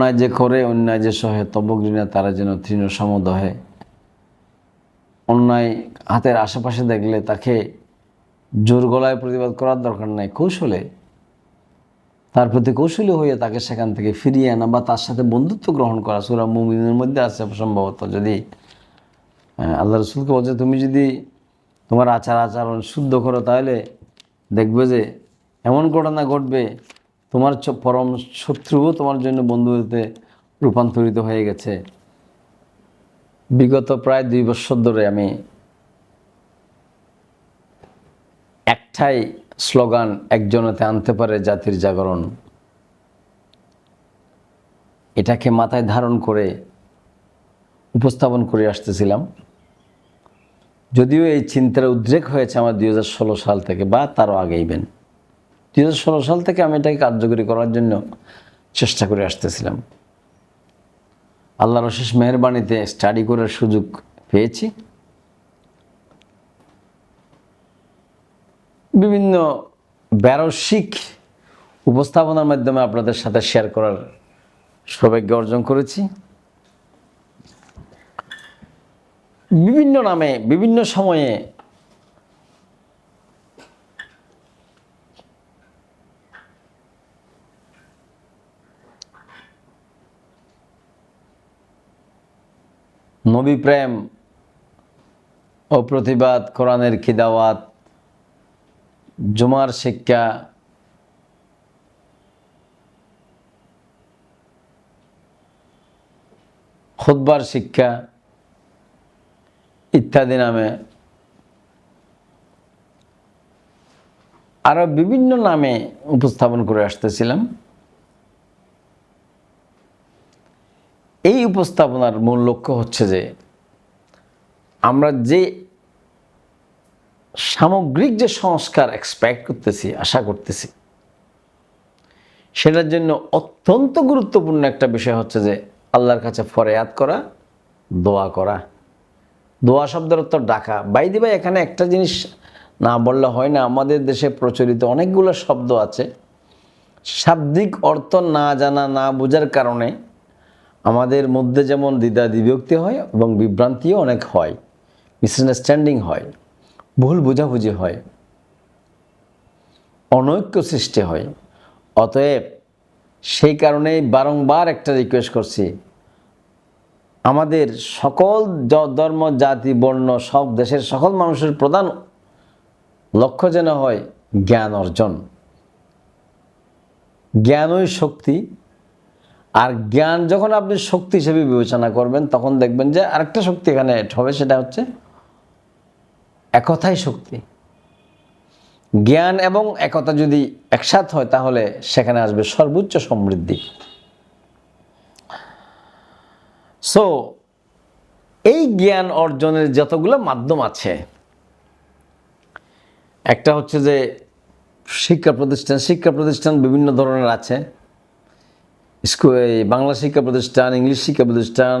অন্যায় যে করে, অন্যায় যে সহে তবগ্রিনা তারা যেন তৃণ সমদহে। অন্যায় হাতের আশেপাশে দেখলে তাকে জোর গলায় প্রতিবাদ করার দরকার নাই, কৌশলে। তার প্রতি কৌশলী হয়ে তাকে সেখান থেকে ফিরিয়ে আনা বা তার সাথে বন্ধুত্ব গ্রহণ করা, সুরা মুমিনের মধ্যে আছে সম্ভবত যদি আল্লাহ রসুলকে বলছে, তুমি যদি তোমার আচার আচরণ শুদ্ধ করো, তাহলে দেখবে যে এমন ঘটনা ঘটবে তোমার পরম শত্রুও তোমার জন্য বন্ধু হতে রূপান্তরিত হয়ে গেছে। বিগত প্রায় দুই বছর ধরে আমি একটাই স্লোগান একজনেতে আনতে পারে জাতির জাগরণ। এটাকে মাথায় ধারণ করে উপস্থাপন করে আসতেছিলাম। যদিও এই চিন্তার উদ্রেক হয়েছে আমার দুই হাজার ষোলো সাল থেকে বা তারও আগে ইভেন দুই সাল থেকে আমি এটাকে কার্যকরী করার জন্য চেষ্টা করে আসতেছিলাম। আল্লাহর অশেষ মেহরবানিতে স্টাডি করার সুযোগ পেয়েছি। বিভিন্ন ব্যারসিক উপস্থাপনার মাধ্যমে আপনাদের সাথে শেয়ার করার সৌভাগ্য অর্জন করেছি। বিভিন্ন নামে, বিভিন্ন সময়ে নবী প্রেম ও প্রতিবাদ, কোরআনের খিদাওয়াত, জুমার শিক্ষা, খুতবার শিক্ষা ইত্যাদি নামে আরও বিভিন্ন নামে উপস্থাপন করে আসতেছিলাম। এই উপস্থাপনার মূল লক্ষ্য হচ্ছে যে আমরা যে সামগ্রিক যে সংস্কার এক্সপেক্ট করতেছি, আশা করতেছি, সেটার জন্য অত্যন্ত গুরুত্বপূর্ণ একটা বিষয় হচ্ছে যে আল্লাহর কাছে ফরিয়াদ করা, দোয়া করা। দোয়া শব্দের অর্থ ডাকা। বাইদি ভাই এখানে একটা জিনিস না বললে হয় না, আমাদের দেশে প্রচলিত অনেকগুলো শব্দ আছে। শাব্দিক অর্থ না জানা, না বোঝার কারণে আমাদের মধ্যে যেমন দ্বিধা বিভক্তি হয় এবং বিভ্রান্তিও অনেক হয় মিসআন্ডারস্ট্যান্ডিং হয়, ভুল বোঝাবুঝি হয়, অনৈক্য সৃষ্টি হয়। অতএব সেই কারণেই বারংবার একটা রিকোয়েস্ট করছি, আমাদের সকল ধর্ম, জাতি, বর্ণ, সব দেশের সকল মানুষের প্রধান লক্ষ্য যেন হয় জ্ঞান অর্জন। জ্ঞানই শক্তি আর জ্ঞান যখন আপনি শক্তি হিসেবে বিবেচনা করবেন, তখন দেখবেন যে আরেকটা শক্তি এখানে add হবে, সেটা হচ্ছে একথাই শক্তি। জ্ঞান এবং একতা যদি একসাথ হয়, তাহলে সেখানে আসবে সর্বোচ্চ সমৃদ্ধি। সো এই জ্ঞান অর্জনের যতগুলো মাধ্যম আছে, একটা হচ্ছে যে শিক্ষা প্রতিষ্ঠান। শিক্ষা প্রতিষ্ঠান বিভিন্ন ধরনের আছে। বাংলা শিক্ষা প্রতিষ্ঠান, ইংলিশ শিক্ষা প্রতিষ্ঠান,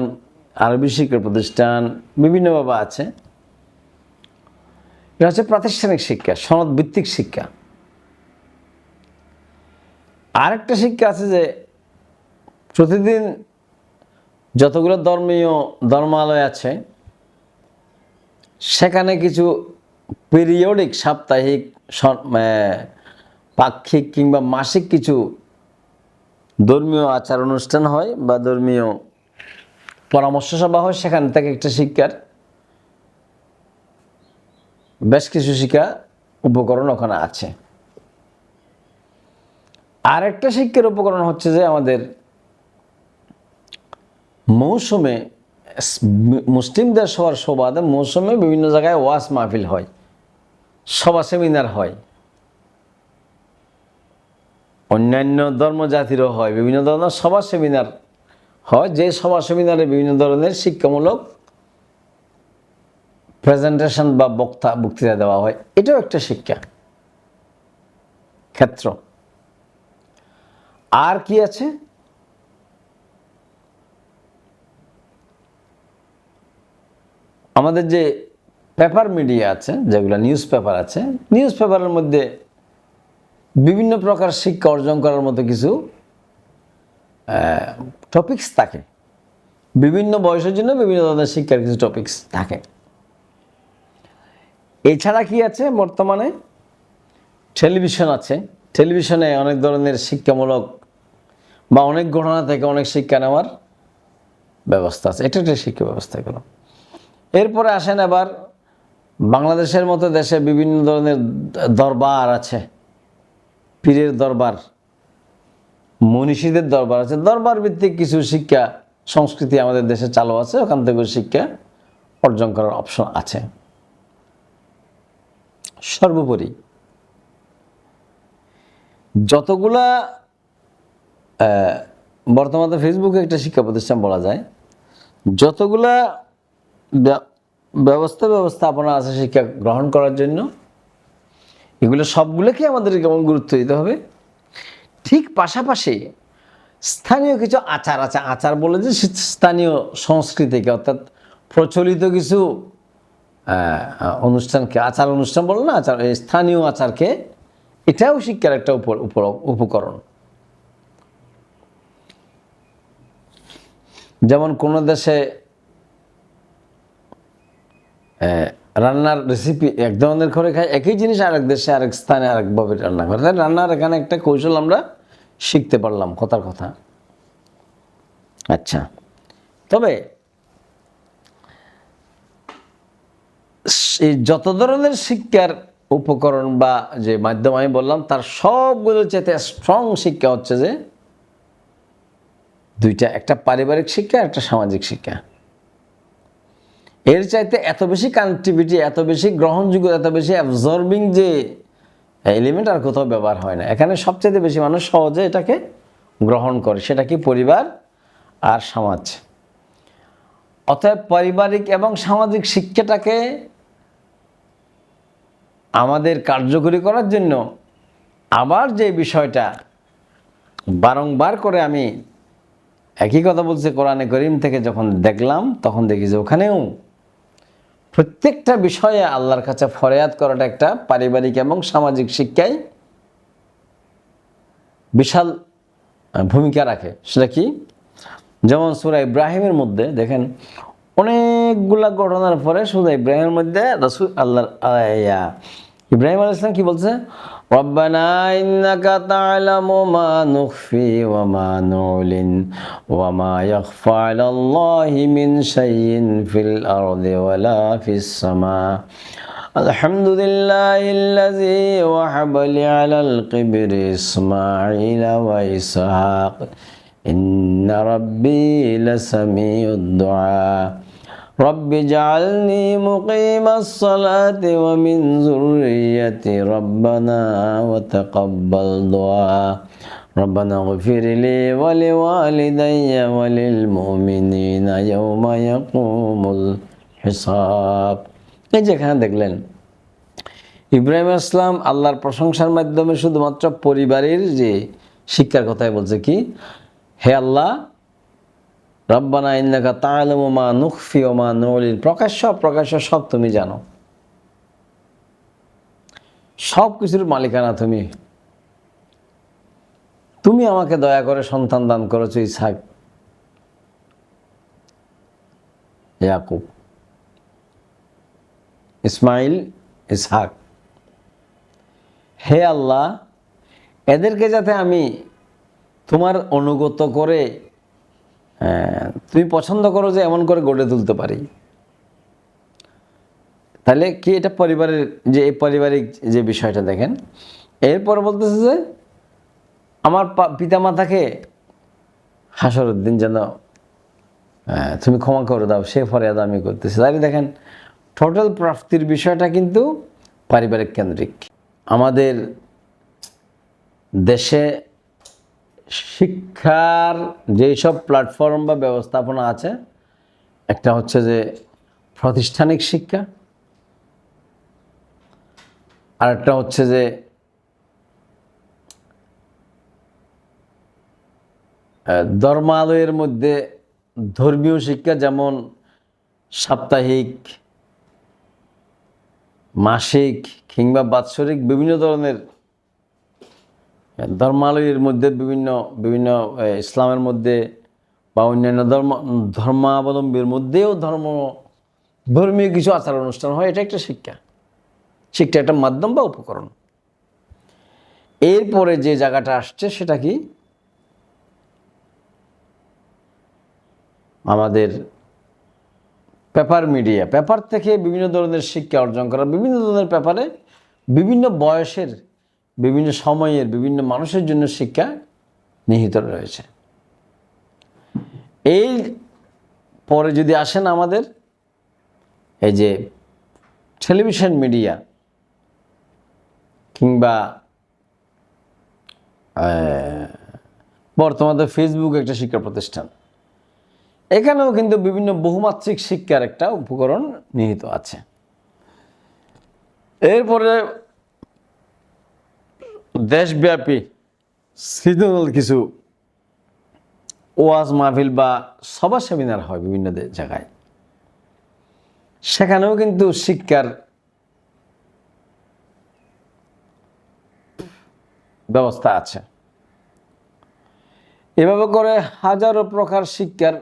আরবি শিক্ষা প্রতিষ্ঠান, বিভিন্নভাবে আছে। এটা হচ্ছে প্রাতিষ্ঠানিক শিক্ষা সনদ ভিত্তিক শিক্ষা। আরেকটা শিক্ষা আছে যে প্রতিদিন যতগুলো ধর্মীয় ধর্মালয় আছে, সেখানে কিছু পিরিয়ডিক সাপ্তাহিক পাক্ষিক কিংবা মাসিক কিছু ধর্মীয় আচার অনুষ্ঠান হয় বা ধর্মীয় পরামর্শ সভা হয়, সেখান থেকে একটা শিক্ষার বেশ কিছু শিক্ষা উপকরণ ওখানে আছে। আর একটা শিক্ষার উপকরণ হচ্ছে যে আমাদের মৌসুমে মুসলিমদের সবার সবাদে মৌসুমে বিভিন্ন জায়গায় ওয়াস মাহফিল হয়, সভা সেমিনার হয়। অন্যান্য ধর্মজাতিরও হয়, বিভিন্ন ধরনের সভা সেমিনার হয়, যে সভা সেমিনারে বিভিন্ন ধরনের শিক্ষামূলক প্রেজেন্টেশন বা বক্তা, বক্তৃতা দেওয়া হয়। এটাও একটা শিক্ষা ক্ষেত্র। আর কি আছে? আমাদের যে পেপার মিডিয়া আছে, যেগুলো নিউজ পেপার আছে নিউজ পেপারের মধ্যে বিভিন্ন প্রকার শিক্ষা অর্জন করার মতো কিছু টপিকস থাকে। বিভিন্ন বয়সের জন্য বিভিন্ন ধরনের শিক্ষার কিছু টপিকস থাকে। এছাড়া কি আছে বর্তমানে? টেলিভিশন আছে। টেলিভিশনে অনেক ধরনের শিক্ষামূলক বা অনেক ঘটনা থেকে অনেক শিক্ষা নেওয়ার ব্যবস্থা আছে। এটা একটা শিক্ষা ব্যবস্থা এগুলো। এরপরে আসেন আবার বাংলাদেশের মতো দেশে বিভিন্ন ধরনের দরবার আছে। পীরের দরবার, মনীষীদের দরবার আছে। দরবার ভিত্তিক কিছু শিক্ষা, সংস্কৃতি আমাদের দেশে চালু আছে। ওখান থেকে শিক্ষা অর্জন করার অপশন আছে। সর্বোপরি, যতগুলা বর্তমানে ফেসবুকে একটা শিক্ষা প্রতিষ্ঠান বলা যায়, যতগুলা ব্য- ব্যবস্থা ব্যবস্থাপনা আছে শিক্ষা গ্রহণ করার জন্য এগুলো সবগুলোকে আমাদের কেমন গুরুত্ব দিতে হবে? ঠিক পাশাপাশি স্থানীয় কিছু আচার আছে। আচার বলে যে স্থানীয় সংস্কৃতিকে, অর্থাৎ প্রচলিত কিছু অনুষ্ঠানকে, আচার অনুষ্ঠান বলে না, আচার স্থানীয় আচারকে, এটাও শিক্ষার একটা উপ উপ- উপকরণ। যেমন কোনো দেশে রান্নার রেসিপি এক ধরনের করে খায় একই জিনিস আরেক দেশে, আরেক স্থানে আরেকভাবে রান্না করে। তাই রান্নার এখানে একটা কৌশল আমরা শিখতে পারলাম কথার কথা। আচ্ছা তবে এই যত ধরনের শিক্ষার উপকরণ বা যে মাধ্যম আমি বললাম, তার সবগুলো চাইতে স্ট্রং শিক্ষা হচ্ছে যে দুইটা, একটা পারিবারিক শিক্ষা, একটা সামাজিক শিক্ষা। এর চাইতে এত বেশি কানেক্টিভিটি এত বেশি গ্রহণযোগ্য, এত বেশি অ্যাবজর্বিং যে এলিমেন্ট আর কোথাও ব্যবহার হয় না। এখানে সবচেয়ে বেশি মানুষ সহজে এটাকে গ্রহণ করে। সেটা কি পরিবার আর সমাজ। অতএব পারিবারিক এবং সামাজিক শিক্ষাটাকে আমাদের কার্যকরী করার জন্য আবার যে বিষয়টা বারংবার করে আমি একই কথা বলছে, কোরআনে করিম থেকে যখন দেখলাম, তখন দেখি যে ওখানেও প্রত্যেকটা বিষয়ে আল্লাহর কাছে ফরিয়াদ করাটা একটা পারিবারিক এবং সামাজিক শিক্ষায় বিশাল ভূমিকা রাখে। সেটা কি? যেমন সুরা ইব্রাহিমের মধ্যে দেখেন, অনেকগুলা ঘটনার পরে সুরা ইব্রাহিমের মধ্যে রসুল আল্লাহ ইব্রাহিম আল ইসলাম কি বলছে? ربنا إنك تعلم ما نخفي وما نعلن وما يخفى على الله من شيء في الأرض ولا في السماء. الحمد لله الذي وحب لي على القبر إسماعيل وإسحاق. إن ربي لسميع الدعاء. رب اجعلني مقيم الصلاة ومن ذريتي ربنا وتقبل دعاء ربنا اغفر لي ولوالدي وللمؤمنين يوم يقوم الحساب এই যেখানে দেখলেন ইব্রাহিম আসলাম আল্লাহর প্রশংসার মাধ্যমে শুধুমাত্র পরিবারের যে শিক্ষার কথাই বলছে কি হে আল্লাহ রব্বানা ইন্নাকা তাআলামু মা নুখফি ওয়া মা নুলিন প্রকাশ্য প্রকাশ্য সব তুমি জানো। সব কিছুর মালিকানা তুমি। তুমি আমাকে দয়া করে সন্তান দান করেছ ইসহাক। ইয়াকুব। ইসমাইল, ইসহাক। হে আল্লাহ, এদেরকে যাতে আমি তোমার অনুগত করে তুমি পছন্দ করো যে এমন করে গড়ে তুলতে পারি। তাহলে কি এটা পরিবারের যে, এই পারিবারিক যে বিষয়টা দেখেন, এরপর বলতেছে যে, আমার পিতামাতাকে হাসরের দিন যেন তুমি ক্ষমা করে দাও, সে ফরিয়াদ আমি করতেছি। তাহলে দেখেন টোটাল প্রাপ্তির বিষয়টা কিন্তু পারিবারিক কেন্দ্রিক। আমাদের দেশে শিক্ষার যেসব প্ল্যাটফর্ম বা ব্যবস্থাপনা আছে, একটা হচ্ছে যে প্রাতিষ্ঠানিক শিক্ষা আর একটা হচ্ছে যে ধর্মালয়ের মধ্যে ধর্মীয় শিক্ষা যেমন সাপ্তাহিক, মাসিক কিংবা বাৎসরিক বিভিন্ন ধরনের ধর্মালয়ের মধ্যে বিভিন্ন বিভিন্ন ইসলামের মধ্যে বা অন্যান্য ধর্ম, ধর্মাবলম্বীর মধ্যেও ধর্ম, ধর্মীয় কিছু আচার অনুষ্ঠান হয়, এটা একটা শিক্ষা। শিক্ষা একটা মাধ্যম বা উপকরণ। এরপরে যে জায়গাটা আসছে সেটা কি? আমাদের পেপার মিডিয়া। পেপার থেকে বিভিন্ন ধরনের শিক্ষা অর্জন করা, বিভিন্ন ধরনের পেপারে বিভিন্ন বয়সের বিভিন্ন সময়ের বিভিন্ন মানুষের জন্য শিক্ষা নিহিত রয়েছে। এই পরে যদি আসেন আমাদের, এই যে টেলিভিশন মিডিয়া কিংবা বর্তমানে ফেসবুক একটা শিক্ষা প্রতিষ্ঠান। এখানেও কিন্তু বিভিন্ন বহুমাত্রিক শিক্ষার একটা উপকরণ নিহিত আছে। এরপরে দেশব্যাপী সিজনাল কিছু ওয়াজ মাহফিল বা সভা সেমিনার হয় বিভিন্ন জায়গায়। সেখানেও কিন্তু শিক্ষার ব্যবস্থা আছে। এভাবে করে হাজারো প্রকার শিক্ষার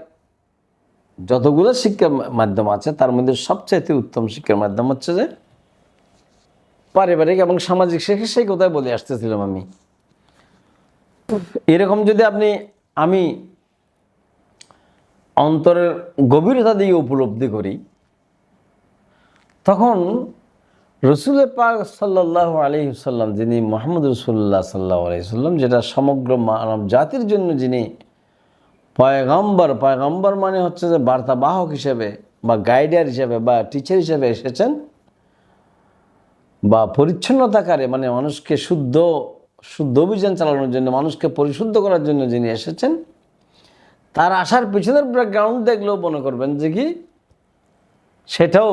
যতগুলো শিক্ষার মাধ্যম আছে, তার মধ্যে সবচাইতে উত্তম শিক্ষার মাধ্যম হচ্ছে যে পারিবারিক এবং সামাজিক শিক্ষা সেই কথাই বলে আসতেছিলাম আমি। এরকম যদি আপনি, আমি অন্তরের গভীরতা দিয়ে উপলব্ধি করি, তখন রসুল পাক সাল্লাহ আলহিসাল্লাম যিনি মোহাম্মদ রসুল্লাহ সাল্লাহ আলহিসাল্লাম যেটা সমগ্র মানব জাতির জন্য যিনি পয়গম্বর পয়গম্বর মানে হচ্ছে যে বার্তাবাহক হিসেবে বা গাইডার হিসেবে বা টিচার হিসেবে এসেছেন বা পরিচ্ছন্নতাকারে মানে মানুষকে শুদ্ধ শুদ্ধ অভিযান চালানোর জন্য, মানুষকে পরিশুদ্ধ করার জন্য যিনি এসেছেন, তার আসার পিছনের ব্যাকগ্রাউন্ড দেখলেও মনে করবেন যে কি, সেটাও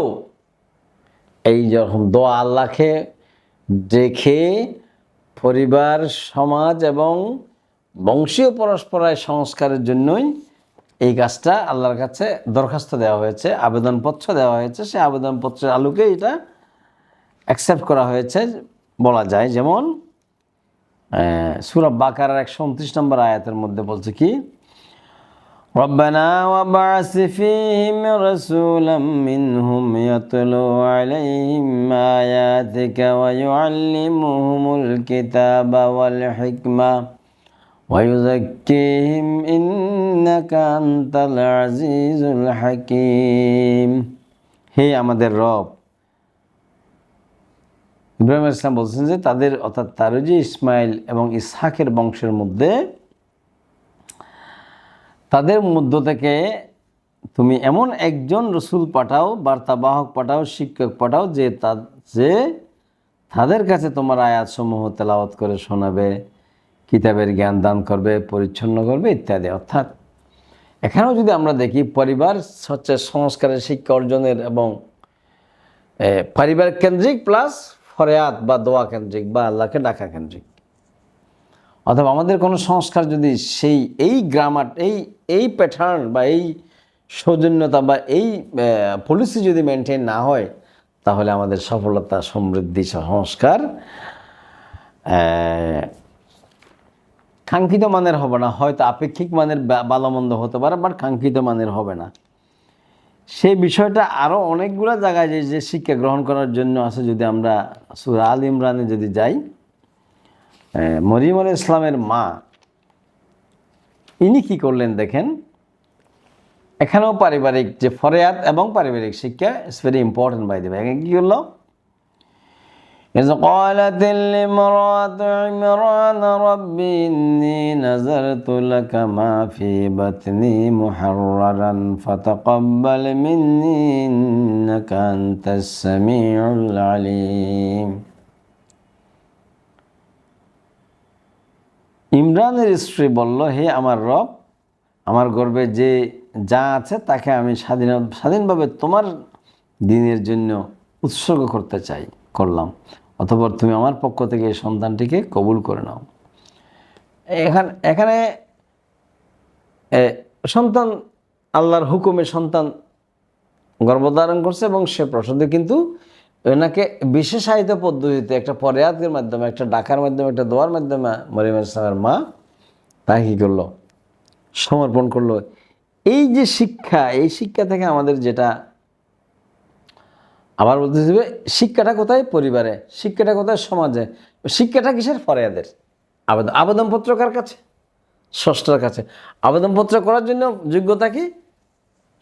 এই যখন দোয়া আল্লাহকে দেখে পরিবার, সমাজ এবং বংশীয় পরস্পরায় সংস্কারের জন্যই এই কাজটা আল্লাহর কাছে দরখাস্ত দেওয়া হয়েছে, আবেদনপত্র দেওয়া হয়েছে। সে আবেদনপত্রের আলোকে এটা অ্যাকসেপ্ট করা হয়েছে বলা যায় যেমন সুরব বাকার একশো উনত্রিশ নম্বর আয়াতের মধ্যে বলছে কি ربنا وابعث فيهم رسولا منهم يتلو عليهم آياتك ويعلمهم الكتاب والحكمة ويزكيهم إنك أنت العزيز الحكيم হে আমাদের রব ইব্রাহিম ইসলাম বলছেন যে তাদের অর্থাৎ তারও যে ইসমাইল এবং ইসহাকের বংশের মধ্যে তাদের মধ্য থেকে তুমি এমন একজন রসুল পাঠাও বার্তাবাহক পাঠাও শিক্ষক পাঠাও যে তা যে তাদের কাছে তোমার আয়াতসমূহ তেলাওয়াত করে শোনাবে কিতাবের জ্ঞান দান করবে পরিচ্ছন্ন করবে ইত্যাদি। অর্থাৎ এখানেও যদি আমরা দেখি পরিবার হচ্ছে সংস্কারের শিক্ষা অর্জনের এবং এ, পারিবার কেন্দ্রিক প্লাস ফরেয়াত বা দোয়া কেন্দ্রিক বা আল্লাহকে ডাকা কেন্দ্রিক। অথবা আমাদের কোনো সংস্কার যদি সেই, এই গ্রামার, এই এই প্যাটার্ন বা এই সৌজন্যতা বা এই পলিসি যদি মেনটেন না হয়, তাহলে আমাদের সফলতা, সমৃদ্ধি, সংস্কার কাঙ্ক্ষিত মানের হবে না। হয়তো আপেক্ষিক মানের ভালো মন্দ হতে পারে বাট কাঙ্ক্ষিত মানের হবে না। সেই বিষয়টা আরও অনেকগুলো জায়গায় যে যে শিক্ষা গ্রহণ করার জন্য আছে যদি আমরা সুরা আল ইমরানে যদি যাই মরিম আল ইসলামের মা, ইনি কি করলেন দেখেন? এখানেও পারিবারিক যে ফরেয়াত এবং পারিবারিক শিক্ষা ইটস ভেরি ইম্পর্টেন্ট বাই দেবে কী করল? إذ قالت الامرأة عمران رب إني نذرت لك ما في بطني محررا فتقبل مني إنك أنت السميع العليم ইমরানের স্ত্রী বলল হে আমার রব আমার গর্বে যে যা আছে তাকে আমি স্বাধীন স্বাধীনভাবে তোমার দিনের জন্য উৎসর্গ করতে চাই করলাম অতপর তুমি আমার পক্ষ থেকে এই সন্তানটিকে কবুল করে নাও। এখানে এখানে সন্তান আল্লাহর হুকুমে সন্তান গর্ভধারণ করছে এবং সে প্রসবে কিন্তু ওনাকে বিশেষায়িত পদ্ধতিতে একটা পরেয়াতের মাধ্যমে, একটা ডাকার মাধ্যমে, একটা দোয়ার মাধ্যমে মরিম ইসলামের মা তাই কী করল? সমর্পণ করল। এই যে শিক্ষা, এই শিক্ষা থেকে আমাদের যেটা আবার বলতে শিক্ষাটা কোথায়? পরিবারে। শিক্ষাটা কোথায়? সমাজে। শিক্ষাটা কিসের? ফরিয়াদের। আবেদন আবেদনপত্র কার কাছে? ষষ্ঠর কাছে। আবেদনপত্র করার জন্য যোগ্যতা কি?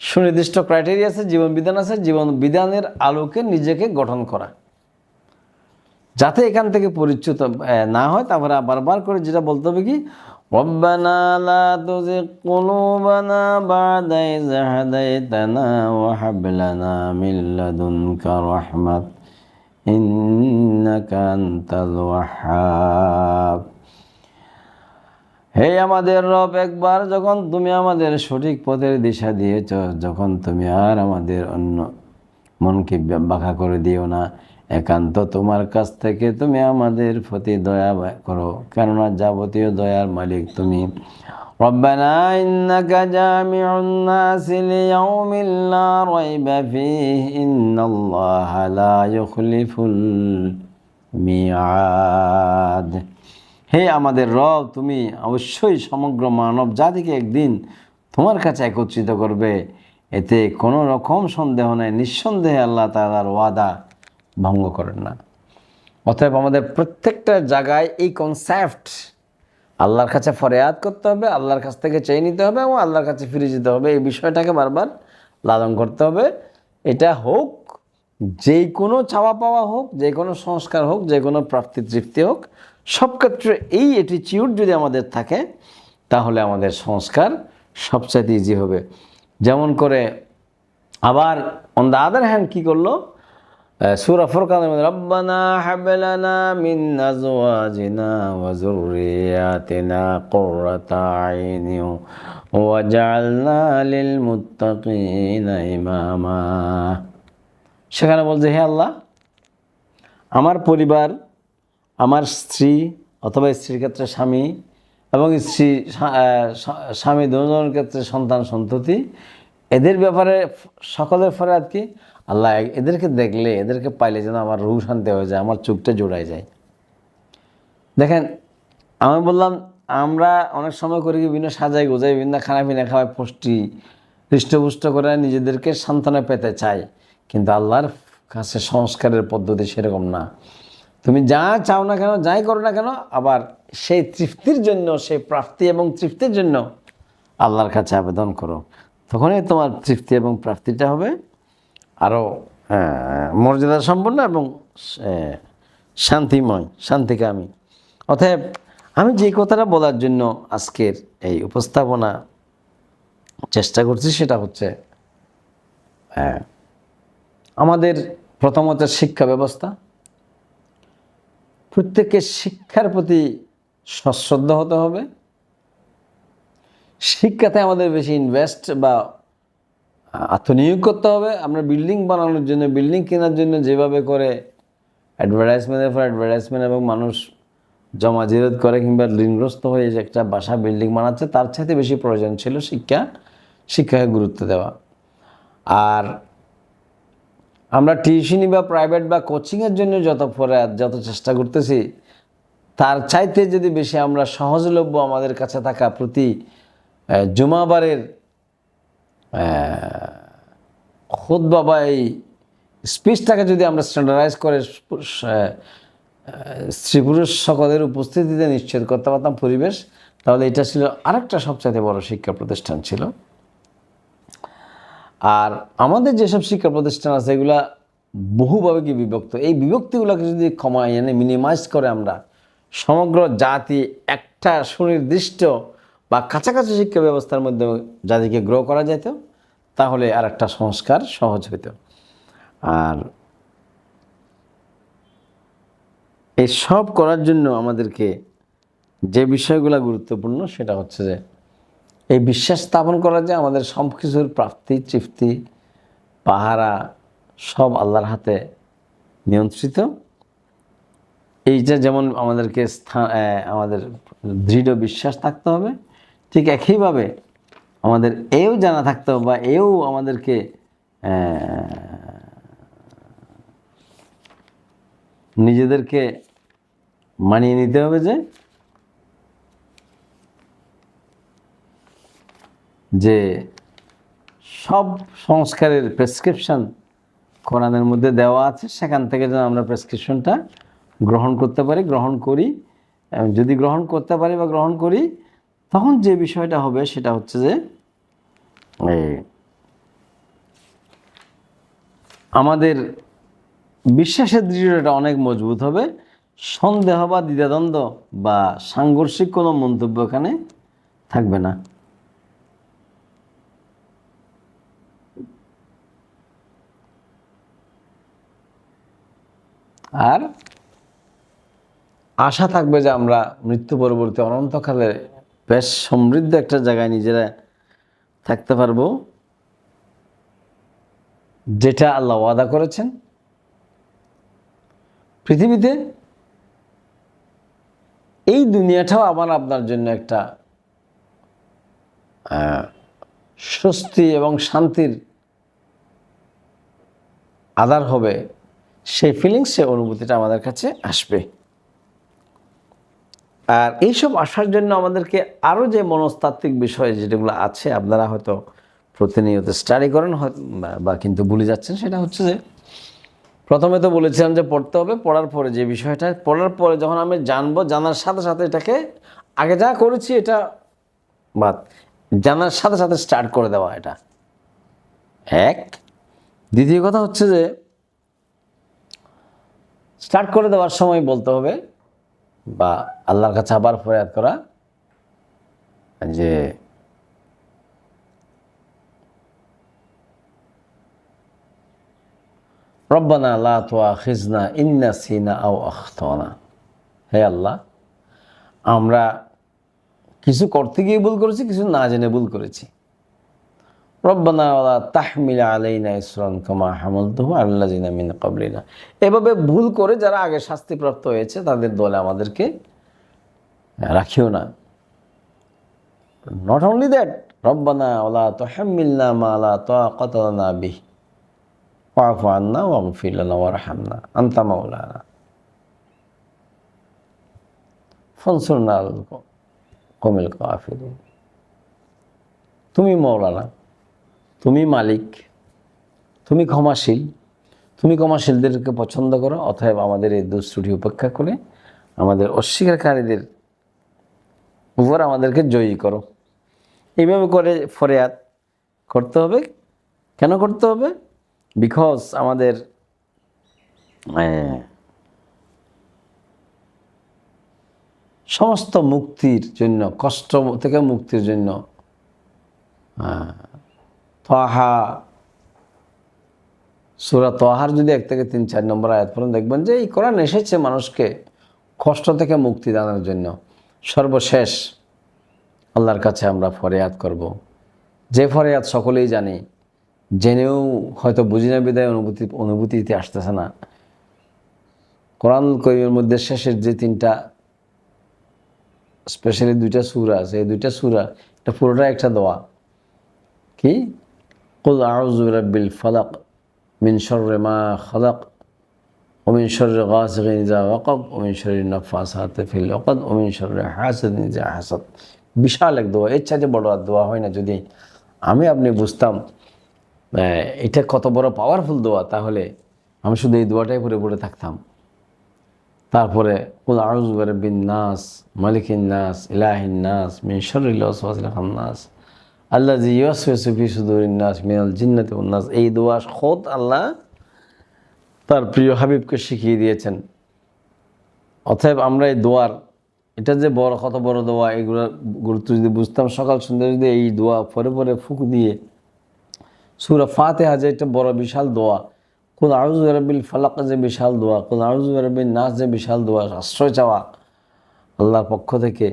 সুনির্দিষ্ট ক্রাইটেরিয়া আছে জীবন বিধান আছে জীবন বিধানের আলোকে নিজেকে গঠন করা। যাতে এখান থেকে পরিচ্যুত না হয়, তারপরে বারবার করে যেটা বলতে হবে কি? ربنا لا تزغ قلوبنا بعد إذ هديتنا وهب لنا من لدنك رحمة إنك أنت الوهاب হে আমাদের রব একবার যখন তুমি আমাদের সঠিক পথের দিশা দিয়েছ যখন তুমি আর আমাদের অন্য মনকে বাঁকা করে দিও না একান্ত তোমার কাছ থেকে তুমি আমাদের প্রতি দয়া করো কেননা যাবতীয় দয়ার মালিক তুমি ربنا إنك جامع الناس ليوم لا ريب فيه إن الله لا يخلف الميعاد হে আমাদের রব তুমি অবশ্যই সমগ্র মানব জাতিকে একদিন তোমার কাছে একত্রিত করবে এতে কোনো রকম সন্দেহ নেই নিঃসন্দেহে আল্লাহ তালার ওয়াদা ভঙ্গ করেন না। অতএব আমাদের প্রত্যেকটা জায়গায় এই কনসেপ্ট আল্লাহর কাছে ফরিয়াদ করতে হবে, আল্লাহর কাছ থেকে চেয়ে নিতে হবে এবং আল্লাহর কাছে ফিরে যেতে হবে। এই বিষয়টাকে বারবার লালন করতে হবে। এটা হোক যে কোনো চাওয়া পাওয়া হোক যে কোনো সংস্কার হোক যে কোনো প্রাপ্তি তৃপ্তি হোক, সব ক্ষেত্রে এই অ্যাটিচিউড যদি আমাদের থাকে, তাহলে আমাদের সংস্কার সবচাইতে ইজি হবে। যেমন করে আবার অন দ্য আদার হ্যান্ড কী করল? সুরা ফুরকানের মধ্যে, রব্বানা হাবলানা মিন আজওয়াজিনা ওয়া যুররিয়াতিনা কুররাতা আইনি ওয়াজআলনা লিল মুত্তাকিনা ইমামা। সেখানে বলছে, হে আল্লাহ, আমার পরিবার, আমার স্ত্রী অথবা স্ত্রীর ক্ষেত্রে স্বামী এবং স্ত্রী স্বামী দুজনের ক্ষেত্রে সন্তান সন্ততি, এদের ব্যাপারে সকলের ফরাদ কি? আল্লাহ এদেরকে দেখলে, এদেরকে পাইলে যেন আমার রুহ শান্তি হয়ে যায়, আমার চোখটা জোড়ায় যায়। দেখেন, আমি বললাম, আমরা অনেক সময় করি বিভিন্ন সাজাই গোজাই, বিভিন্ন খানা পিনা খাওয়াই, পুষ্টি, হৃষ্টপুষ্ট করে নিজেদেরকে সান্ত্বনা পেতে চাই। কিন্তু আল্লাহর কাছে সংস্কারের পদ্ধতি সেরকম না। তুমি যা চাও না কেন, যাই করো না কেন, আবার সেই তৃপ্তির জন্য, সেই প্রাপ্তি এবং তৃপ্তির জন্য আল্লাহর কাছে আবেদন করো। তখনই তোমার তৃপ্তি এবং প্রাপ্তিটা হবে আরও মর্যাদা সম্পন্ন এবং শান্তিময়, শান্তিকামী। অতএব আমি যে কথাটা বলার জন্য আজকের এই উপস্থাপনা চেষ্টা করছি সেটা হচ্ছে আমাদের প্রথমত শিক্ষা ব্যবস্থা। প্রত্যেকের শিক্ষার প্রতি সশ্রদ্ধ হতে হবে। শিক্ষাতে আমাদের বেশি ইনভেস্ট বা আত্মনিয়োগ করতে হবে। আমরা বিল্ডিং বানানোর জন্য বিল্ডিং কেনার জন্য যেভাবে করে অ্যাডভার্টাইজমেন্টের পর অ্যাডভার্টাইজমেন্ট এবং মানুষ জমা জিরত করে কিংবা ঋণগ্রস্ত হয়ে যে একটা বাসা বিল্ডিং বানাচ্ছে, তার চাইতে বেশি প্রয়োজন ছিল শিক্ষা, শিক্ষাকে গুরুত্ব দেওয়া। আর আমরা টিউশনি বা প্রাইভেট বা কোচিংয়ের জন্য যত পরে যত চেষ্টা করতেছি, তার চাইতে যদি বেশি আমরা সহজলভ্য আমাদের কাছে থাকা প্রতি জুমাবারের খুদ বাবা এই স্পিচটাকে যদি আমরা স্ট্যান্ডার্ডাইজ করে স্ত্রী পুরুষ সকলের উপস্থিতিতে নিশ্চিত করতে পারতাম পরিবেশ, তাহলে এটা ছিল আরেকটা সবচাইতে বড় শিক্ষা প্রতিষ্ঠান ছিল। আর আমাদের যেসব শিক্ষা প্রতিষ্ঠান আছে, এগুলা বহুভাবে কি বিভক্ত? এই বিভক্তিগুলোকে যদি কমায় এনে মিনিমাইজ করে আমরা, সমগ্র জাতি একটা সুনির্দিষ্ট বা কাছাকাছি শিক্ষা ব্যবস্থার মধ্যে জাতিকে গ্রো করা যেত, তাহলে আর একটা সংস্কার সহজ হইত। আর এই সব করার জন্য আমাদেরকে যে বিষয়গুলো গুরুত্বপূর্ণ সেটা হচ্ছে যে, এই বিশ্বাস স্থাপন করা যে আমাদের সব কিছুর প্রাপ্তি, তৃপ্তি, পাহারা সব আল্লাহর হাতে নিয়ন্ত্রিত। এইটা যেমন আমাদেরকে আমাদের দৃঢ় বিশ্বাস থাকতে হবে ঠিক একইভাবে আমাদের এও জানা থাকতে হবে বা এও আমাদেরকে নিজেদেরকে মানিয়ে নিতে হবে যে যে সব সংস্কারের প্রেসক্রিপশন কোরআনের মধ্যে দেওয়া আছে, সেখান থেকে যেন আমরা প্রেসক্রিপশনটা গ্রহণ করতে পারি, গ্রহণ করি। যদি গ্রহণ করতে পারি বা গ্রহণ করি তখন যে বিষয়টা হবে সেটা হচ্ছে যে আমাদের বিশ্বাসের দৃঢ়তা অনেক মজবুত হবে সন্দেহ বা দ্বিধাদ্বন্দ্ব বা সাংঘর্ষিক কোনো মন্তব্য এখানে থাকবে না। আর আশা থাকবে যে আমরা মৃত্যু পরবর্তী অনন্তকালে বেশ সমৃদ্ধ একটা জায়গায় নিজেরা থাকতে পারব, যেটা আল্লাহ ওয়াদা করেছেন। পৃথিবীতে এই দুনিয়াটাও আমার আপনার জন্য একটা স্বস্তি এবং শান্তির আধার হবে। সেই ফিলিংস সেই অনুভূতিটা আমাদের কাছে আসবে। আর এইসব আসার জন্য আমাদেরকে আরও যে মনস্তাত্ত্বিক বিষয় যেগুলো আছে, আপনারা হয়তো প্রতিনিয়ত স্টাডি করেন বা- বা কিন্তু ভুলে যাচ্ছেন, সেটা হচ্ছে যে প্রথমে তো বলেছিলাম যে পড়তে হবে, পড়ার পরে যে বিষয়টা, পড়ার পরে যখন আমি জানব, জানার সাথে সাথে এটাকে আগে যা করেছি এটা বাদ, জানার সাথে সাথে স্টার্ট করে দেওয়া এটা। এক। দ্বিতীয় কথা হচ্ছে যে স্টার্ট করে দেওয়ার সময় বলতে হবে বা আল্লাহর কাছে আবার ফরিয়াদ করা যে রব্বানা লা তোয়া খিজনা ইন্না সিনা আও আখতনা। হে আল্লাহ, আমরা কিছু করতে গিয়ে ভুল করেছি, কিছু না জেনে ভুল করেছি। রব্বানা ওয়ালা তাহমিল আলাইনা ইসরান কামা হামলতুহু আল্লাহ জিনা মিন কাবলিনা এভাবে ভুল করে যারা আগে শাস্তিপ্রাপ্ত হয়েছে, তাদের দলে আমাদেরকে রাখিও না। নট অনলি দ্যাট রব্বানা ওলা তুহাম্মিলনা মা লা তাকাতা লানা বিহি। ওয়াফু আন্না ওয়াগফির লানা ওয়ারহামনা আনতা মাওলানা। ফানসুরনা আলাল কওমিল কাফিরিন। তুমি মৌলানা তুমি মালিক, তুমি ক্ষমাশীল, তুমি ক্ষমাশীলদেরকে পছন্দ করো, অতএব আমাদের এই দুশ্রুটি উপেক্ষা করে আমাদের অস্বীকারীদের উপর আমাদেরকে জয়ী করো। এইভাবে করে ফরিয়াদ করতে হবে। কেন করতে হবে? বিকজ আমাদের সমস্ত মুক্তির জন্য, কষ্ট থেকে মুক্তির জন্য তহা। সুরা তহার যদি এক থেকে তিন, চার নম্বর আয়াত পর্যন্ত দেখবেন যে এই কোরআন এসেছে মানুষকে কষ্ট থেকে মুক্তি দানের জন্য। সর্বশেষ আল্লাহর কাছে আমরা ফরিয়াদ করব। যে ফরিয়াদ সকলেই জানি, জেনেও হয়তো বুঝি না বিদায়, অনুভূতি অনুভূতিতে আসতেছে না। কোরআন করিমের মধ্যে শেষের যে তিনটা, স্পেশালি দুইটা সুরা আছে, এই দুইটা সুরা, এটা পুরোটা একটা দোয়া। কি? কুল আউজুরাবিল ফলাক মিন শর্রে মা খলাক ওমিন শর্রে গাসিক নিজা ওয়াকব ওমিন শরীর নফাস হাতে ফিল ওকদ ওমিন শর্রে হাসদ নিজা হাসদ বিশাল এক দোয়া। এর চাইতে বড় আর দোয়া হয় না। যদি আমি আপনি বুঝতাম এটা কত বড় পাওয়ারফুল দোয়া, তাহলে আমি শুধু এই দোয়াটাই পরে পড়ে থাকতাম। তারপরে, কুল আউজ বিন নাস, মালিকিন নাস, ইলাহিন নাস, মিন শরীর নাস খান্নাস আল্লাযী ইউওয়াসওয়িসু ফি নাস মিনাল জিন্নাতি ওয়ান এই দোয়া খোদ আল্লাহ তার প্রিয় হাবিবকে শিখিয়ে দিয়েছেন। অতএব আমরা এই দোয়ার, এটা যে বড়, কত বড় দোয়া এগুলোর গুরুত্ব যদি বুঝতাম, সকাল সন্ধ্যা যদি এই দোয়া পরে পরে ফুক দিয়ে, সুরা ফাতে যে একটা বড় বিশাল দোয়া কোন আউজ ফালাক যে বিশাল দোয়া কোন আউজ রবিল নাচ যে বিশাল দোয়া, আশ্রয় চাওয়া, আল্লাহর পক্ষ থেকে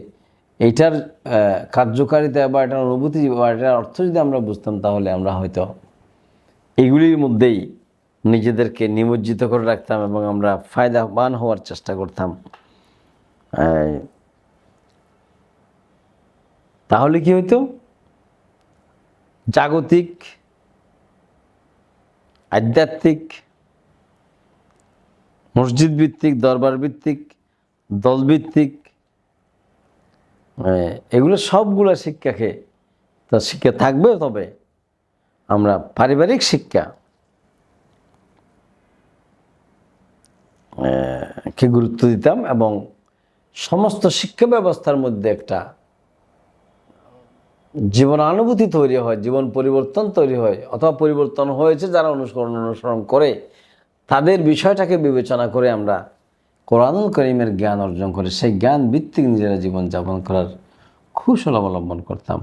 এইটার আহ, কার্যকারিতা বা এটার অনুভূতি বা এটার অর্থ যদি আমরা বুঝতাম তাহলে আমরা হয়তো এগুলির মধ্যেই নিজেদেরকে নিমজ্জিত করে রাখতাম এবং আমরা ফায়দাবান হওয়ার চেষ্টা করতাম। তাহলে কি হইতো? জাগতিক আধ্যাত্মিক মসজিদ ভিত্তিক দরবার ভিত্তিক দল ভিত্তিক এ, এগুলো সবগুলো শিক্ষাকে, তা শিক্ষা থাকবে তবে আমরা পারিবারিক শিক্ষা কে গুরুত্ব দিতাম এবং সমস্ত শিক্ষা ব্যবস্থার মধ্যে একটা জীবনানুভূতি তৈরি হয়, জীবন পরিবর্তন তৈরি হয়, অথবা পরিবর্তন হয়েছে যারা অনুসরণ অনুসরণ করে, তাদের বিষয়টাকে বিবেচনা করে আমরা কোরআন করিমের জ্ঞান অর্জন করে সেই জ্ঞান ভিত্তিক নিজেরা জীবন যাপন করার কৌশল অবলম্বন করতাম।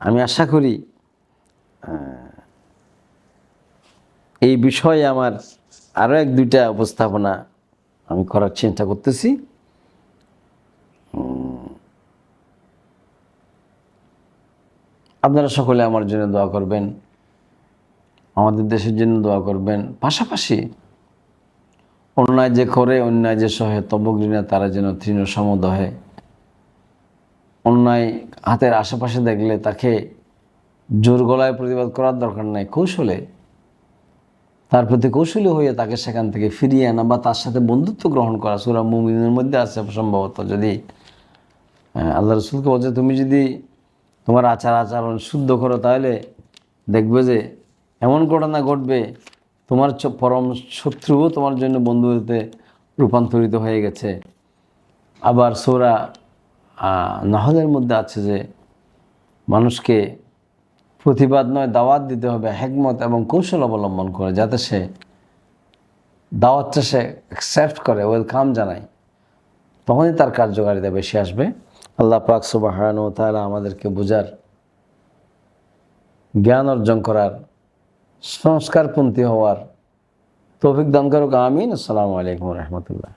আমি আশা করি এই বিষয়ে আমার আরও এক দুইটা উপস্থাপনা আমি করার চিন্তা করতেছি। আপনারা সকলে আমার জন্য দোয়া করবেন, আমাদের দেশের জন্য দোয়া করবেন। পাশাপাশি অন্যায় যে করে, অন্যায় যে সহে তবগ্রিনা তারা যেন তৃণ সমদহে। অন্যায় হাতের আশেপাশে দেখলে তাকে জোর গলায় প্রতিবাদ করার দরকার নাই, কৌশলে। তার প্রতি কৌশলী হয়ে তাকে সেখান থেকে ফিরিয়ে আনা বা তার সাথে বন্ধুত্ব গ্রহণ করা। সুরা মুমিনের মধ্যে আছে সম্ভবত যদি আল্লাহ রসুলকে বলছে, তুমি যদি তোমার আচার আচরণ শুদ্ধ করো, তাহলে দেখবে যে এমন ঘটনা ঘটবে তোমার পরম শত্রুও তোমার জন্য বন্ধু হতে রূপান্তরিত হয়ে গেছে। আবার সোরা নাহলের মধ্যে আছে যে মানুষকে প্রতিবাদ নয়, দাওয়াত দিতে হবে, হেকমত এবং কৌশল অবলম্বন করে যাতে সে দাওয়াতটা সে অ্যাকসেপ্ট করে ওয়েলকাম জানায়। তখনই তার কার্যকারিতা বেশি আসবে। আল্লাহ পাক সুবাহান ও তারা আমাদেরকে বোঝার, জ্ঞান অর্জন করার সংস্কারপন্থী হওয়ার তৌফিক দান করুক। আমিন। আসসালামু আলাইকুম রহমতুল্লাহ।